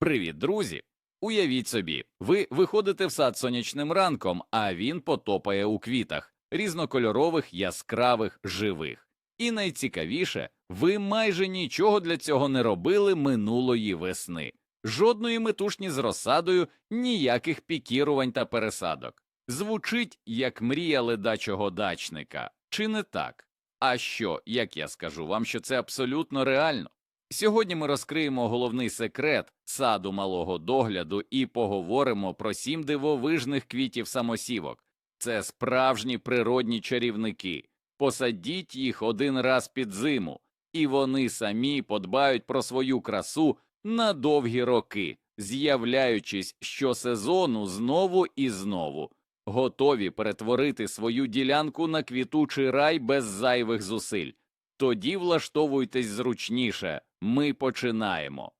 Привіт, друзі! Уявіть собі, ви виходите в сад сонячним ранком, а він потопає у квітах, різнокольорових, яскравих, живих. І найцікавіше, ви майже нічого для цього не робили минулої весни. Жодної метушні з розсадою, ніяких пікірувань та пересадок. Звучить як мрія ледачого дачника, чи не так? А що, як я скажу вам, що це абсолютно реально? Сьогодні ми розкриємо головний секрет саду малого догляду і поговоримо про сім дивовижних квітів самосівок. Це справжні природні чарівники. Посадіть їх один раз під зиму, і вони самі подбають про свою красу на довгі роки, з'являючись щосезону знову і знову, готові перетворити свою ділянку на квітучий рай без зайвих зусиль. Тоді влаштовуйтесь зручніше, ми починаємо.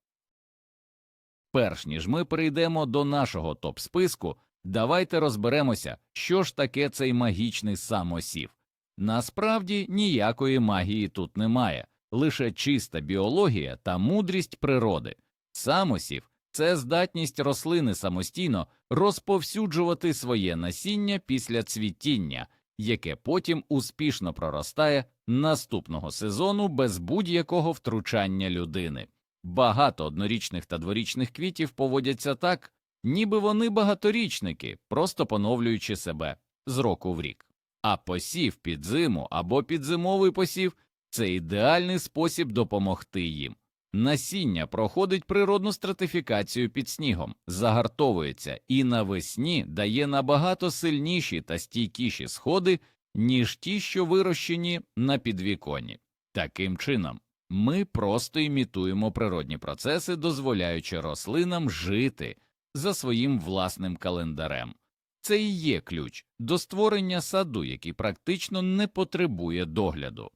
Перш ніж ми перейдемо до нашого топ-списку, давайте розберемося, що ж таке цей магічний самосів. Насправді ніякої магії тут немає, лише чиста біологія та мудрість природи. Самосів це здатність рослини самостійно розповсюджувати своє насіння після цвітіння, яке потім успішно проростає наступного сезону без будь-якого втручання людини. Багато однорічних та дворічних квітів поводяться так, ніби вони багаторічники, просто поновлюючи себе з року в рік. А посів під зиму або підзимовий посів це ідеальний спосіб допомогти їм. Насіння проходить природну стратифікацію під снігом, загартовується і навесні дає набагато сильніші та стійкіші сходи, ніж ті, що вирощені на підвіконні. Таким чином, ми просто імітуємо природні процеси, дозволяючи рослинам жити за своїм власним календарем. Це і є ключ до створення саду, який практично не потребує догляду.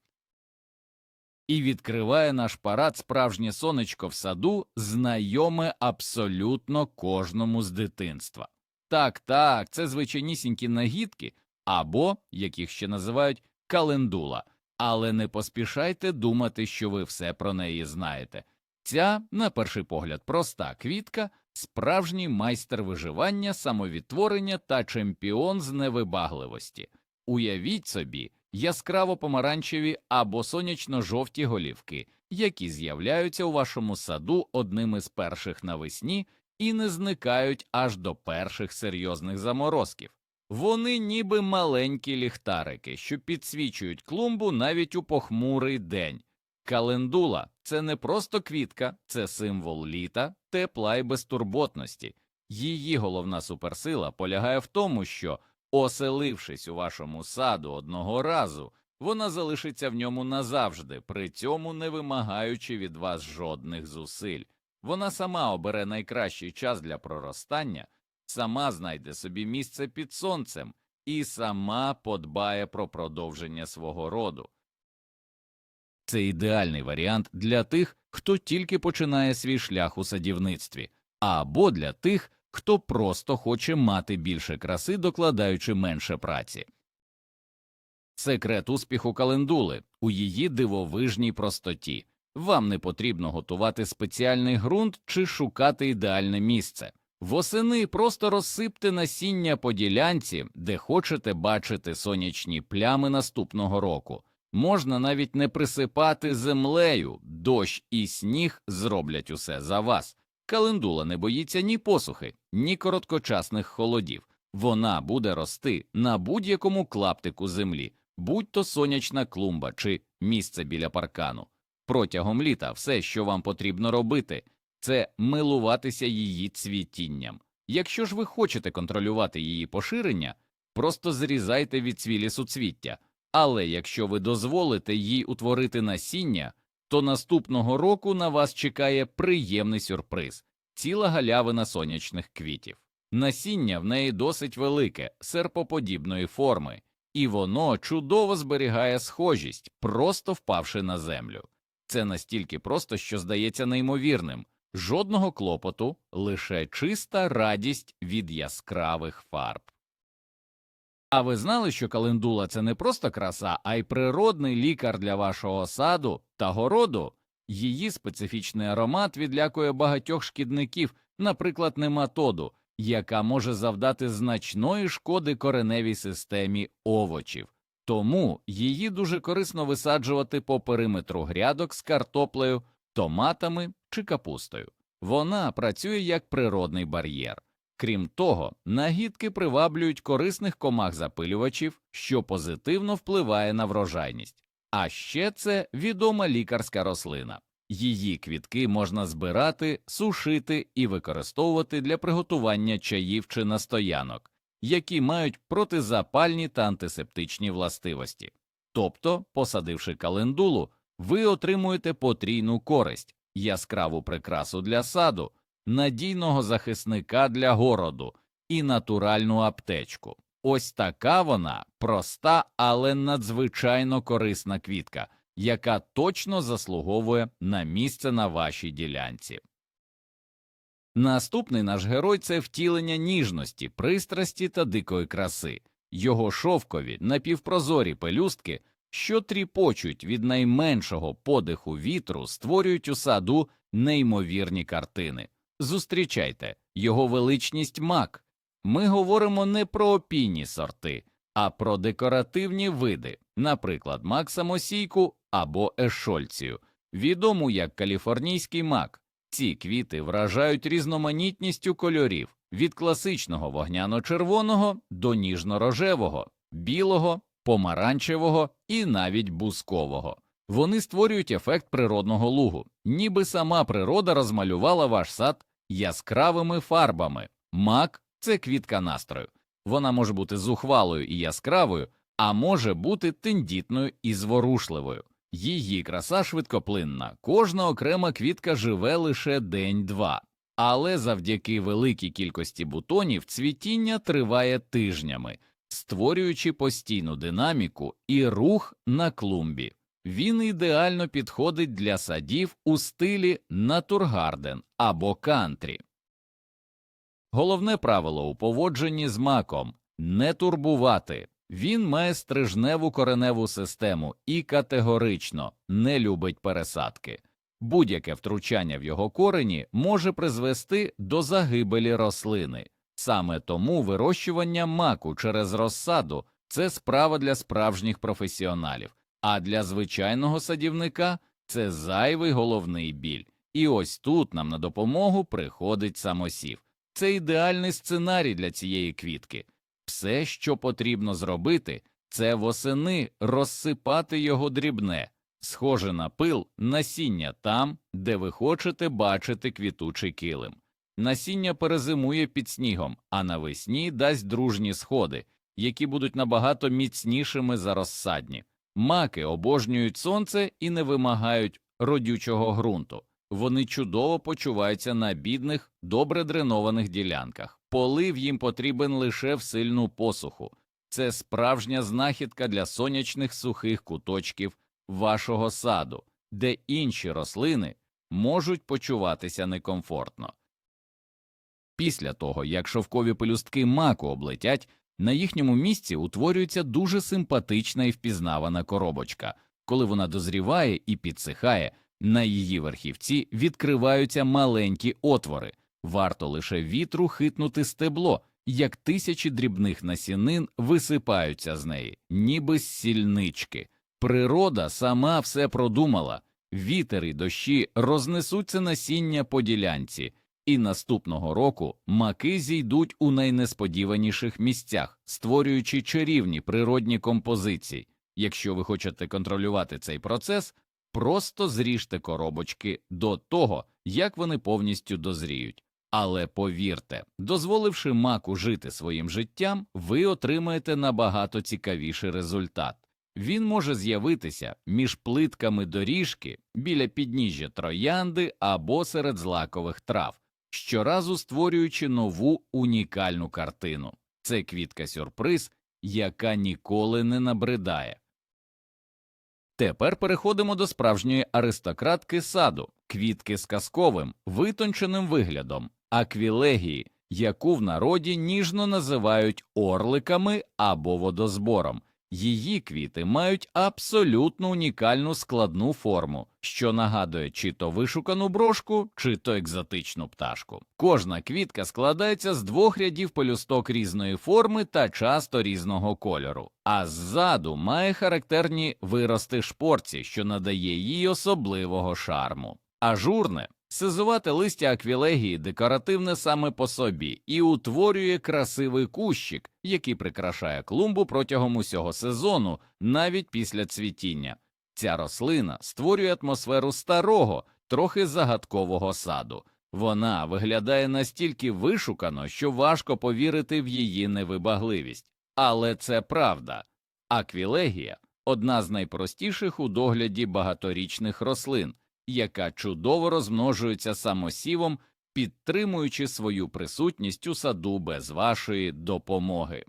І відкриває наш парад справжнє сонечко в саду, знайоме абсолютно кожному з дитинства. Так, так, це звичайнісінькі нагідки, або, як їх ще називають, календула. Але не поспішайте думати, що ви все про неї знаєте. Ця, на перший погляд, проста квітка, справжній майстер виживання, самовідтворення та чемпіон з невибагливості. Уявіть собі яскраво помаранчеві або сонячно-жовті голівки, які з'являються у вашому саду одним із перших навесні і не зникають аж до перших серйозних заморозків. Вони ніби маленькі ліхтарики, що підсвічують клумбу навіть у похмурий день. Календула це не просто квітка, це символ літа, тепла і безтурботності. Її головна суперсила полягає в тому, що, оселившись у вашому саду одного разу, вона залишиться в ньому назавжди, при цьому не вимагаючи від вас жодних зусиль. Вона сама обере найкращий час для проростання, сама знайде собі місце під сонцем і сама подбає про продовження свого роду. Це ідеальний варіант для тих, хто тільки починає свій шлях у садівництві, або для тих, хто просто хоче мати більше краси, докладаючи менше праці. Секрет успіху календули у її дивовижній простоті. Вам не потрібно готувати спеціальний ґрунт чи шукати ідеальне місце. Восени просто розсипте насіння по ділянці, де хочете бачити сонячні плями наступного року. Можна навіть не присипати землею, дощ і сніг зроблять усе за вас. Календула не боїться ні посухи, ні короткочасних холодів. Вона буде рости на будь-якому клаптику землі, будь то сонячна клумба чи місце біля паркану. Протягом літа все, що вам потрібно робити, це милуватися її цвітінням. Якщо ж ви хочете контролювати її поширення, просто зрізайте від цвілі суцвіття. Але якщо ви дозволите їй утворити насіння, то наступного року на вас чекає приємний сюрприз ціла галявина сонячних квітів. Насіння в неї досить велике, серпоподібної форми, і воно чудово зберігає схожість, просто впавши на землю. Це настільки просто, що здається неймовірним. Жодного клопоту, лише чиста радість від яскравих фарб. А ви знали, що календула це не просто краса, а й природний лікар для вашого саду та городу? Її специфічний аромат відлякує багатьох шкідників, наприклад, нематоду, яка може завдати значної шкоди кореневій системі овочів. Тому її дуже корисно висаджувати по периметру грядок з картоплею, томатами чи капустою. Вона працює як природний бар'єр. Крім того, нагідки приваблюють корисних комах запилювачів, що позитивно впливає на врожайність. А ще це відома лікарська рослина. Її квітки можна збирати, сушити і використовувати для приготування чаїв чи настоянок, які мають протизапальні та антисептичні властивості. Тобто, посадивши календулу, ви отримуєте потрійну користь, яскраву прикрасу для саду, надійного захисника для городу і натуральну аптечку. Ось така вона проста, але надзвичайно корисна квітка, яка точно заслуговує на місце на вашій ділянці. Наступний наш герой це втілення ніжності, пристрасті та дикої краси, його шовкові напівпрозорі пелюстки, що тріпочуть від найменшого подиху вітру, створюють у саду неймовірні картини. Зустрічайте його величність мак. Ми говоримо не про опійні сорти, а про декоративні види, наприклад, мак самосійку або ешольцію, відому як каліфорнійський мак. Ці квіти вражають різноманітністю кольорів від класичного вогняно-червоного до ніжно-рожевого, білого, помаранчевого і навіть бускового. Вони створюють ефект природного лугу, ніби сама природа розмалювала ваш сад яскравими фарбами. Мак це квітка настрою. Вона може бути зухвалою і яскравою, а може бути тендітною і зворушливою. Її краса швидкоплинна, кожна окрема квітка живе лише день-два, але завдяки великій кількості бутонів цвітіння триває тижнями, створюючи постійну динаміку і рух на клумбі. Він ідеально підходить для садів у стилі натургарден або кантрі. Головне правило у поводженні з маком не турбувати. Він має стрижневу кореневу систему і категорично не любить пересадки. Будь-яке втручання в його корені може призвести до загибелі рослини. Саме тому вирощування маку через розсаду це справа для справжніх професіоналів, а для звичайного садівника це зайвий головний біль. І ось тут нам на допомогу приходить самосів. Це ідеальний сценарій для цієї квітки. Все, що потрібно зробити, це восени розсипати його дрібне, схоже на пил, насіння там, де ви хочете бачити квітучий килим. Насіння перезимує під снігом, а навесні дасть дружні сходи, які будуть набагато міцнішими за розсадні. Маки обожнюють сонце і не вимагають родючого ґрунту. Вони чудово почуваються на бідних, добре дренованих ділянках. Полив їм потрібен лише в сильну посуху. Це справжня знахідка для сонячних сухих куточків вашого саду, де інші рослини можуть почуватися некомфортно. Після того, як шовкові пелюстки маку облетять, на їхньому місці утворюється дуже симпатична і впізнавана коробочка. Коли вона дозріває і підсихає, на її верхівці відкриваються маленькі отвори. Варто лише вітру хитнути стебло, як тисячі дрібних насінин висипаються з неї, ніби з сільнички. Природа сама все продумала, вітер і дощі рознесуться насіння по ділянці, і наступного року маки зійдуть у найнесподіваніших місцях, створюючи чарівні природні композиції. Якщо ви хочете контролювати цей процес, просто зріжте коробочки до того, як вони повністю дозріють. Але повірте, дозволивши маку жити своїм життям, ви отримаєте набагато цікавіший результат. Він може з'явитися між плитками доріжки біля підніжжя троянди або серед злакових трав, щоразу створюючи нову унікальну картину. Це квітка сюрприз, яка ніколи не набридає. Тепер переходимо до справжньої аристократки саду, квітки з казковим, витонченим виглядом, аквілегії, яку в народі ніжно називають орликами або водозбором. Її квіти мають абсолютно унікальну складну форму, що нагадує чи то вишукану брошку, чи то екзотичну пташку. Кожна квітка складається з двох рядів пелюсток різної форми та часто різного кольору, а ззаду має характерні вирости шпорці, що надає їй особливого шарму. Ажурне Сизувате листя аквілегії декоративне саме по собі і утворює красивий кущик, який прикрашає клумбу протягом усього сезону, навіть після цвітіння. Ця рослина створює атмосферу старого, трохи загадкового саду. Вона виглядає настільки вишукано, що важко повірити в її невибагливість. Але це правда. Аквілегія одна з найпростіших у догляді багаторічних рослин яка чудово розмножується самосівом, підтримуючи свою присутність у саду без вашої допомоги.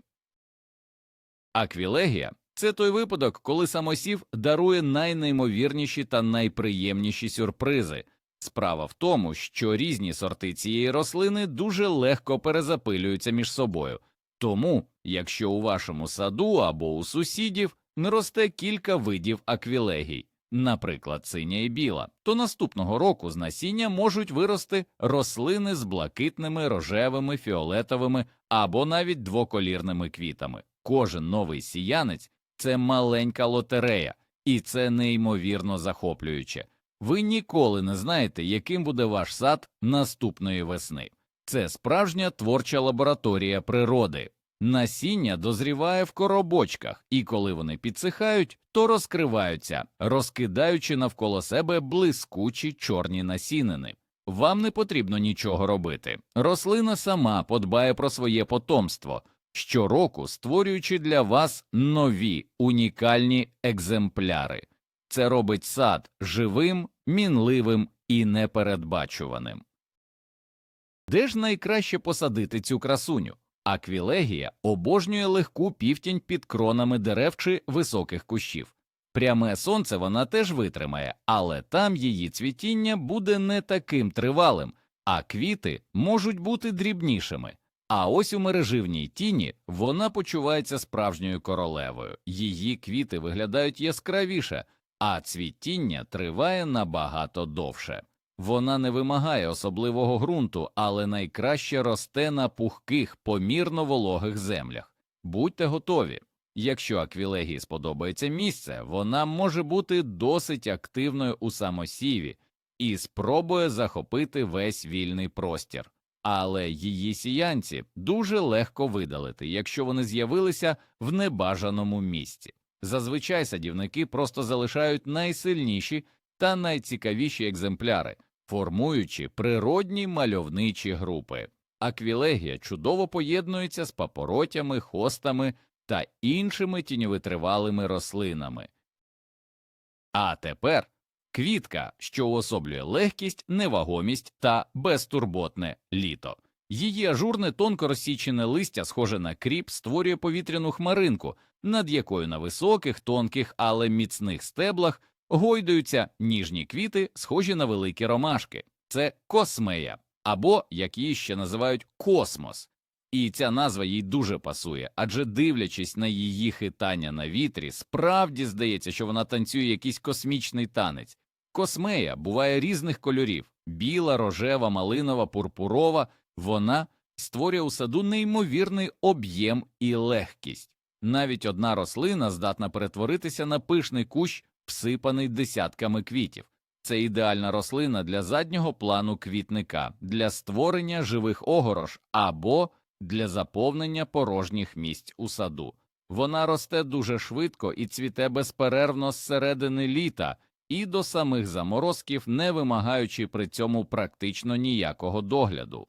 Аквілегія це той випадок, коли самосів дарує найнеймовірніші та найприємніші сюрпризи. Справа в тому, що різні сорти цієї рослини дуже легко перезапилюються між собою, тому, якщо у вашому саду або у сусідів не росте кілька видів аквілегій, наприклад, синя і біла, то наступного року з насіння можуть вирости рослини з блакитними, рожевими, фіолетовими або навіть двоколірними квітами. Кожен новий сіянець це маленька лотерея, і це неймовірно захоплююче. Ви ніколи не знаєте, яким буде ваш сад наступної весни. Це справжня творча лабораторія природи. Насіння дозріває в коробочках, і коли вони підсихають, то розкриваються, розкидаючи навколо себе блискучі чорні насінини. Вам не потрібно нічого робити. Рослина сама подбає про своє потомство, щороку створюючи для вас нові унікальні екземпляри. Це робить сад живим, мінливим і непередбачуваним. Де ж найкраще посадити цю красуню? Аквілегія обожнює легку півтінь під кронами дерев чи високих кущів. Пряме сонце вона теж витримає, але там її цвітіння буде не таким тривалим, а квіти можуть бути дрібнішими. А ось у мереживній тіні вона почувається справжньою королевою, її квіти виглядають яскравіше, а цвітіння триває набагато довше. Вона не вимагає особливого ґрунту, але найкраще росте на пухких, помірно вологих землях. Будьте готові. Якщо аквілегії сподобається місце, вона може бути досить активною у самосіві і спробує захопити весь вільний простір, але її сіянці дуже легко видалити, якщо вони з'явилися в небажаному місці. Зазвичай садівники просто залишають найсильніші та найцікавіші екземпляри, формуючи природні мальовничі групи. Аквілегія чудово поєднується з папоротями, хостами та іншими тіньовитривалими рослинами. А тепер квітка, що уособлює легкість, невагомість та безтурботне літо. Її ажурне тонко розсічене листя, схоже на кріп, створює повітряну хмаринку, над якою на високих, тонких, але міцних стеблах гойдаються ніжні квіти, схожі на великі ромашки. Це космея, або як її ще називають космос. І ця назва їй дуже пасує, адже дивлячись на її хитання на вітрі, справді здається, що вона танцює якийсь космічний танець. Космея буває різних кольорів біла, рожева, малинова, пурпурова. Вона створює у саду неймовірний об'єм і легкість. Навіть одна рослина здатна перетворитися на пишний кущ, всипаний десятками квітів. Це ідеальна рослина для заднього плану квітника, для створення живих огорош або для заповнення порожніх місць у саду. Вона росте дуже швидко і цвіте безперервно з середини літа і до самих заморозків, не вимагаючи при цьому практично ніякого догляду.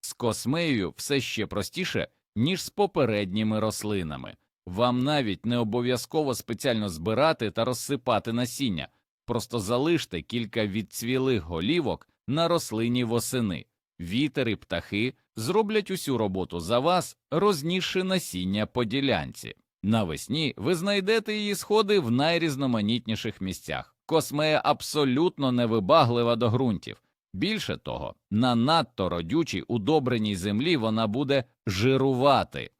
З космеєю все ще простіше, ніж з попередніми рослинами. Вам навіть не обов'язково спеціально збирати та розсипати насіння, просто залиште кілька відцвілих голівок на рослині восени. Вітер і птахи зроблять усю роботу за вас, рознісши насіння по ділянці. Навесні ви знайдете її сходи в найрізноманітніших місцях. Космея абсолютно невибаглива до ґрунтів. Більше того, на надто родючій удобреній землі вона буде жирувати.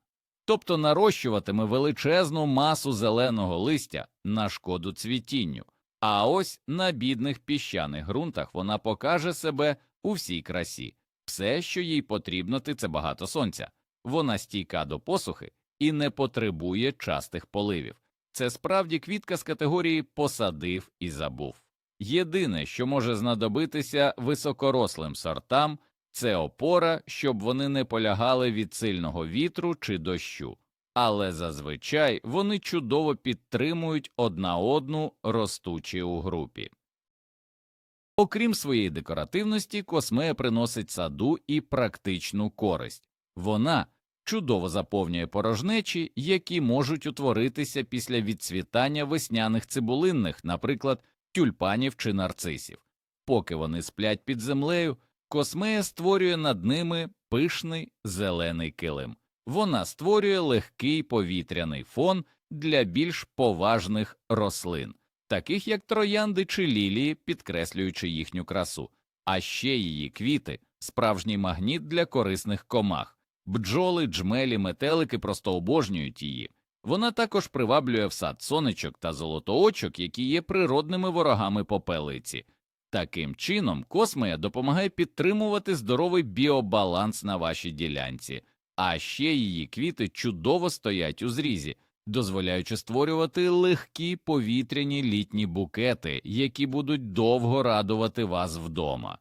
Тобто нарощуватиме величезну масу зеленого листя на шкоду цвітінню. А ось на бідних піщаних ґрунтах вона покаже себе у всій красі. Все, що їй потрібно, це багато сонця. Вона стійка до посухи і не потребує частих поливів. Це справді квітка з категорії посадив і забув. Єдине, що може знадобитися високорослим сортам, це опора, щоб вони не полягали від сильного вітру чи дощу, але зазвичай вони чудово підтримують одна одну, ростучи у групі. Окрім своєї декоративності, космея приносить саду і практичну користь. Вона чудово заповнює порожнечі, які можуть утворитися після відцвітання весняних цибулинних, наприклад, тюльпанів чи нарцисів. Поки вони сплять під землею, космея створює над ними пишний зелений килим. Вона створює легкий повітряний фон для більш поважних рослин, таких як троянди чи лілії, підкреслюючи їхню красу, а ще її квіти справжній магніт для корисних комах. Бджоли, джмелі, метелики просто обожнюють її. Вона також приваблює в сад сонечок та золотоочок, які є природними ворогами попелиці. Таким чином, космея допомагає підтримувати здоровий біобаланс на вашій ділянці, а ще її квіти чудово стоять у зрізі, дозволяючи створювати легкі повітряні літні букети, які будуть довго радувати вас вдома.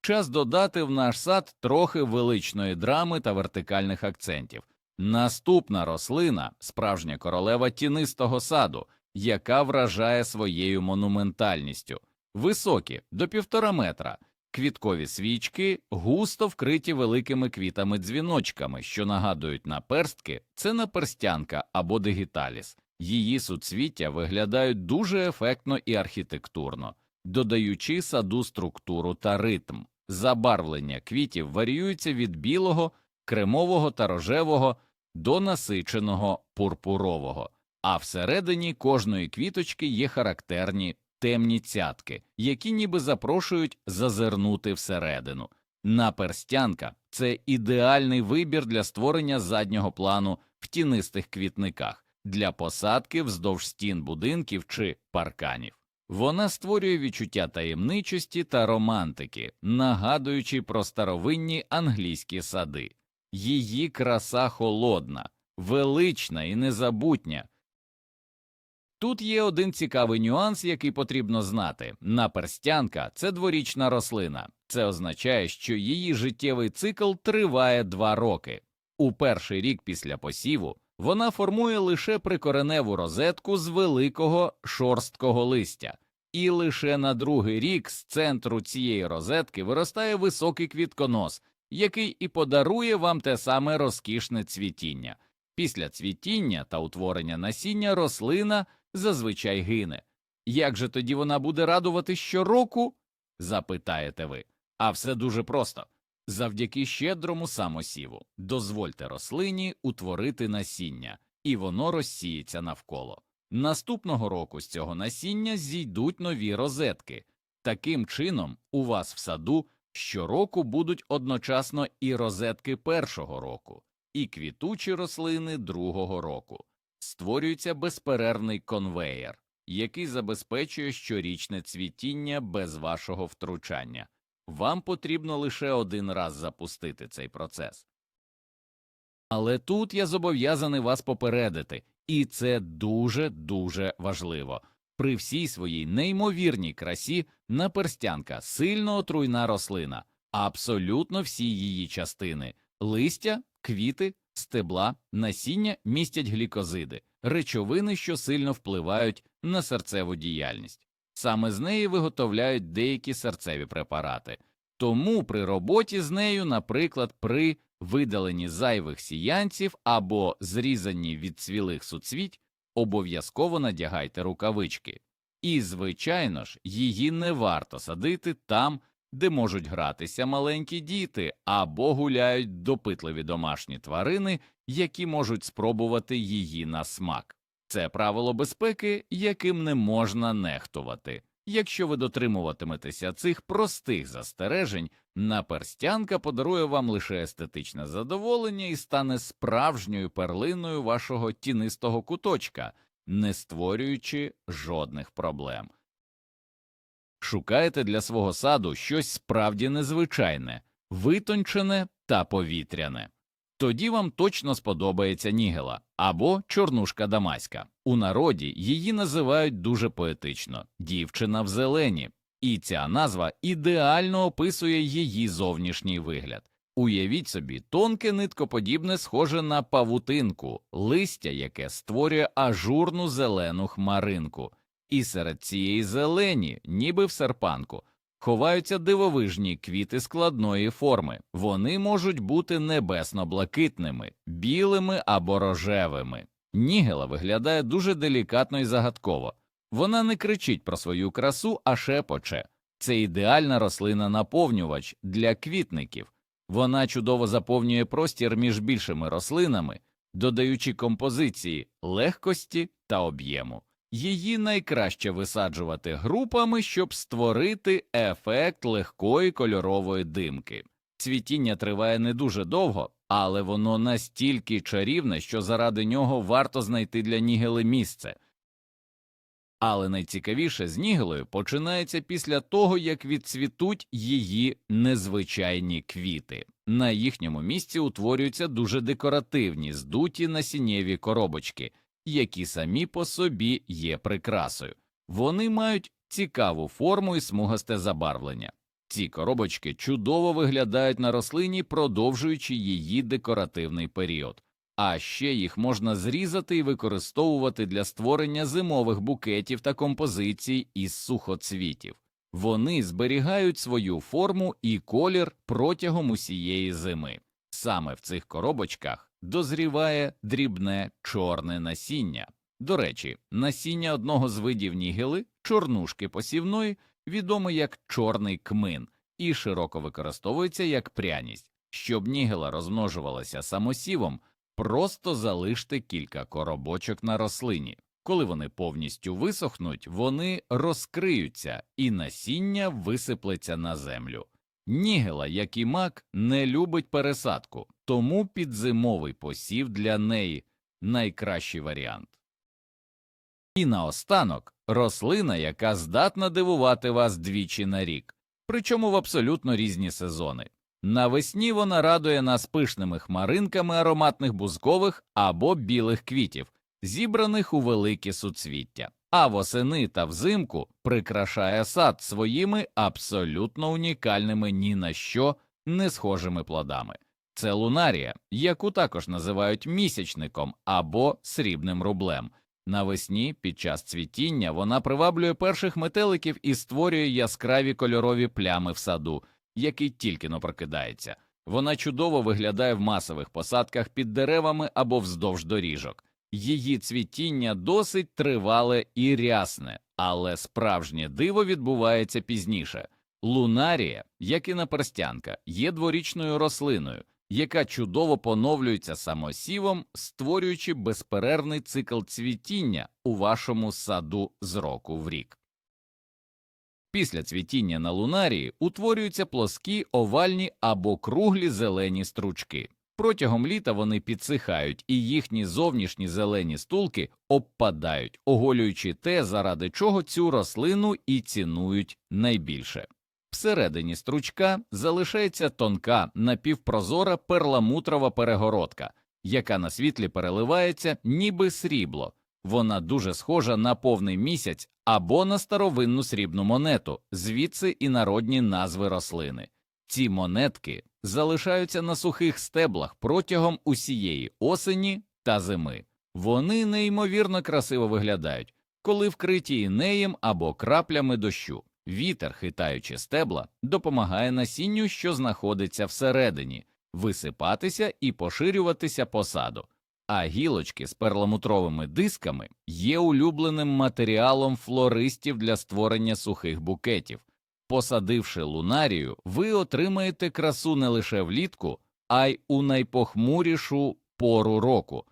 Час додати в наш сад трохи величної драми та вертикальних акцентів. Наступна рослина справжня королева тінистого саду, яка вражає своєю монументальністю, високі до півтора метра, квіткові свічки густо вкриті великими квітами дзвіночками, що нагадують наперстки, це наперстянка або дигіталіс. Її суцвіття виглядають дуже ефектно і архітектурно, додаючи саду структуру та ритм. Забарвлення квітів варіюється від білого, кремового та рожевого до насиченого пурпурового, а всередині кожної квіточки є характерні темні цятки, які ніби запрошують зазирнути всередину. Наперстянка це ідеальний вибір для створення заднього плану в тінистих квітниках, для посадки вздовж стін будинків чи парканів. Вона створює відчуття таємничості та романтики, нагадуючи про старовинні англійські сади. Її краса холодна, велична і незабутня. Тут є один цікавий нюанс, який потрібно знати наперстянка це дворічна рослина, це означає, що її життєвий цикл триває два роки. У перший рік після посіву вона формує лише прикореневу розетку з великого шорсткого листя, і лише на другий рік з центру цієї розетки виростає високий квітконос, який і подарує вам те саме розкішне цвітіння. Після цвітіння та утворення насіння рослина зазвичай гине. Як же тоді вона буде радувати щороку? запитаєте ви. А все дуже просто. Завдяки щедрому самосіву дозвольте рослині утворити насіння, і воно розсіється навколо. Наступного року з цього насіння зійдуть нові розетки. Таким чином, у вас в саду щороку будуть одночасно і розетки першого року, і квітучі рослини другого року. Створюється безперервний конвеєр, який забезпечує щорічне цвітіння без вашого втручання. Вам потрібно лише один раз запустити цей процес. Але тут я зобов'язаний вас попередити, і це дуже дуже важливо. При всій своїй неймовірній красі наперстянка сильно отруйна рослина, абсолютно всі її частини листя, квіти, стебла, насіння містять глікозиди, речовини, що сильно впливають на серцеву діяльність. Саме з неї виготовляють деякі серцеві препарати. Тому при роботі з нею, наприклад, при видаленні зайвих сіянців або зрізанні від цвілих суцвіть, обов'язково надягайте рукавички. І, звичайно ж, її не варто садити там, де можуть гратися маленькі діти або гуляють допитливі домашні тварини, які можуть спробувати її на смак. Це правило безпеки, яким не можна нехтувати. Якщо ви дотримуватиметеся цих простих застережень, наперстянка подарує вам лише естетичне задоволення і стане справжньою перлиною вашого тінистого куточка, не створюючи жодних проблем. Шукаєте для свого саду щось справді незвичайне, витончене та повітряне. Тоді вам точно сподобається нігела або чорнушка дамаська. У народі її називають дуже поетично дівчина в зелені, і ця назва ідеально описує її зовнішній вигляд. Уявіть собі, тонке ниткоподібне схоже на павутинку, листя, яке створює ажурну зелену хмаринку, і серед цієї зелені, ніби в серпанку, ховаються дивовижні квіти складної форми. Вони можуть бути небесно-блакитними, білими або рожевими. Нігела виглядає дуже делікатно і загадково. Вона не кричить про свою красу, а шепоче. Це ідеальна рослина наповнювач для квітників. Вона чудово заповнює простір між більшими рослинами, додаючи композиції легкості та об'єму. Її найкраще висаджувати групами, щоб створити ефект легкої кольорової димки. Цвітіння триває не дуже довго, але воно настільки чарівне, що заради нього варто знайти для нігели місце. Але найцікавіше з нігелою починається після того, як відцвітуть її незвичайні квіти. На їхньому місці утворюються дуже декоративні, здуті насіннєві коробочки, які самі по собі є прикрасою. Вони мають цікаву форму і смугасте забарвлення. Ці коробочки чудово виглядають на рослині, продовжуючи її декоративний період. А ще їх можна зрізати і використовувати для створення зимових букетів та композицій із сухоцвітів. Вони зберігають свою форму і колір протягом усієї зими. Саме в цих коробочках дозріває дрібне чорне насіння. До речі, насіння одного з видів нігели, чорнушки посівної, відоме як чорний кмин, і широко використовується як пряність. Щоб нігела розмножувалася самосівом, просто залиште кілька коробочок на рослині. Коли вони повністю висохнуть, вони розкриються і насіння висиплеться на землю. Нігела, як і мак, не любить пересадку, тому підзимовий посів для неї найкращий варіант. І наостанок рослина, яка здатна дивувати вас двічі на рік, причому в абсолютно різні сезони. Навесні вона радує нас пишними хмаринками ароматних бузкових або білих квітів, зібраних у великі суцвіття, а восени та взимку прикрашає сад своїми абсолютно унікальними ні на що не схожими плодами. Це лунарія, яку також називають місячником або срібним рублем. Навесні під час цвітіння вона приваблює перших метеликів і створює яскраві кольорові плями в саду, який тільки но прокидається. Вона чудово виглядає в масових посадках під деревами або вздовж доріжок. Її цвітіння досить тривале і рясне, але справжнє диво відбувається пізніше. Лунарія, як і наперстянка, є дворічною рослиною, яка чудово поновлюється самосівом, створюючи безперервний цикл цвітіння у вашому саду з року в рік. Після цвітіння на лунарії утворюються плоскі, овальні або круглі зелені стручки. Протягом літа вони підсихають, і їхні зовнішні зелені стулки обпадають, оголюючи те, заради чого цю рослину і цінують найбільше. Всередині стручка залишається тонка напівпрозора перламутрова перегородка, яка на світлі переливається ніби срібло. Вона дуже схожа на повний місяць або на старовинну срібну монету, звідси і народні назви рослини. Ці монетки залишаються на сухих стеблах протягом усієї осені та зими. Вони неймовірно красиво виглядають, коли вкриті інеєм або краплями дощу. Вітер, хитаючи стебла, допомагає насінню, що знаходиться всередині, висипатися і поширюватися по саду. А гілочки з перламутровими дисками є улюбленим матеріалом флористів для створення сухих букетів. Посадивши лунарію, ви отримаєте красу не лише влітку, а й у найпохмурішу пору року.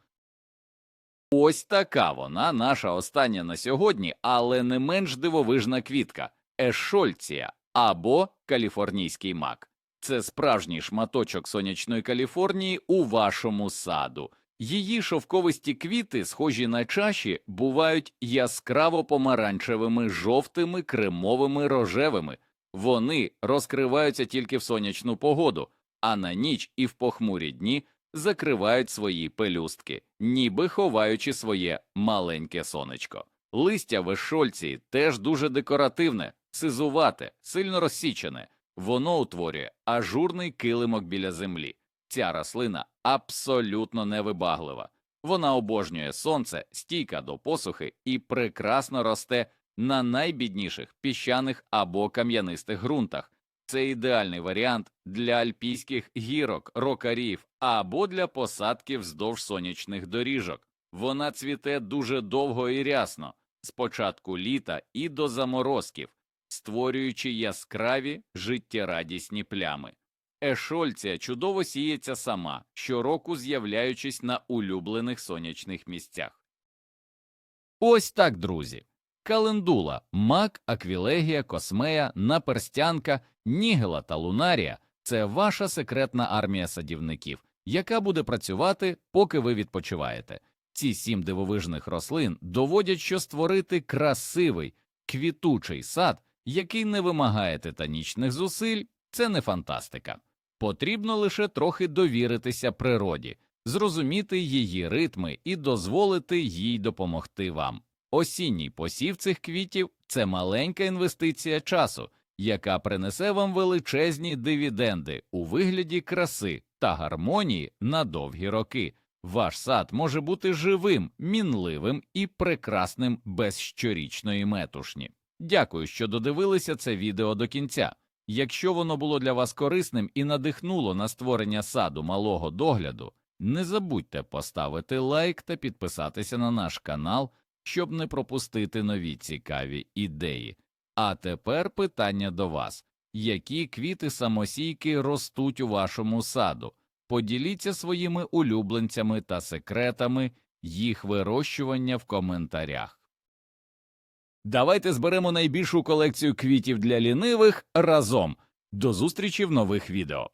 Ось така вона, наша остання на сьогодні, але не менш дивовижна квітка ешольція або каліфорнійський мак. Це справжній шматочок сонячної Каліфорнії у вашому саду. Її шовковисті квіти, схожі на чаші, бувають яскраво помаранчевими, жовтими, кремовими, рожевими. Вони розкриваються тільки в сонячну погоду, а на ніч і в похмурі дні закривають свої пелюстки, ніби ховаючи своє маленьке сонечко. Листя вишольці теж дуже декоративне, сизувате, сильно розсічене. Воно утворює ажурний килимок біля землі. Ця рослина абсолютно невибаглива. Вона обожнює сонце, стійка до посухи і прекрасно росте на найбідніших піщаних або кам'янистих ґрунтах. Це ідеальний варіант для альпійських гірок, рокарів або для посадки вздовж сонячних доріжок. Вона цвіте дуже довго і рясно, з початку літа і до заморозків, створюючи яскраві життєрадісні плями. Ешольція чудово сіється сама, щороку з'являючись на улюблених сонячних місцях. Ось так, друзі. Календула, мак, аквілегія, космея, наперстянка, нігела та лунарія це ваша секретна армія садівників, яка буде працювати, поки ви відпочиваєте. Ці сім дивовижних рослин доводять, що створити красивий, квітучий сад, який не вимагає титанічних зусиль, це не фантастика. Потрібно лише трохи довіритися природі, зрозуміти її ритми і дозволити їй допомогти вам. Осінній посів цих квітів це маленька інвестиція часу, яка принесе вам величезні дивіденди у вигляді краси та гармонії на довгі роки. Ваш сад може бути живим, мінливим і прекрасним без щорічної метушні. Дякую, що додивилися це відео до кінця. Якщо воно було для вас корисним і надихнуло на створення саду малого догляду, не забудьте поставити лайк та підписатися на наш канал, щоб не пропустити нові цікаві ідеї. А тепер питання до вас: які квіти самосійки ростуть у вашому саду? Поділіться своїми улюбленцями та секретами їх вирощування в коментарях. Давайте зберемо найбільшу колекцію квітів для лінивих разом. До зустрічі в нових відео.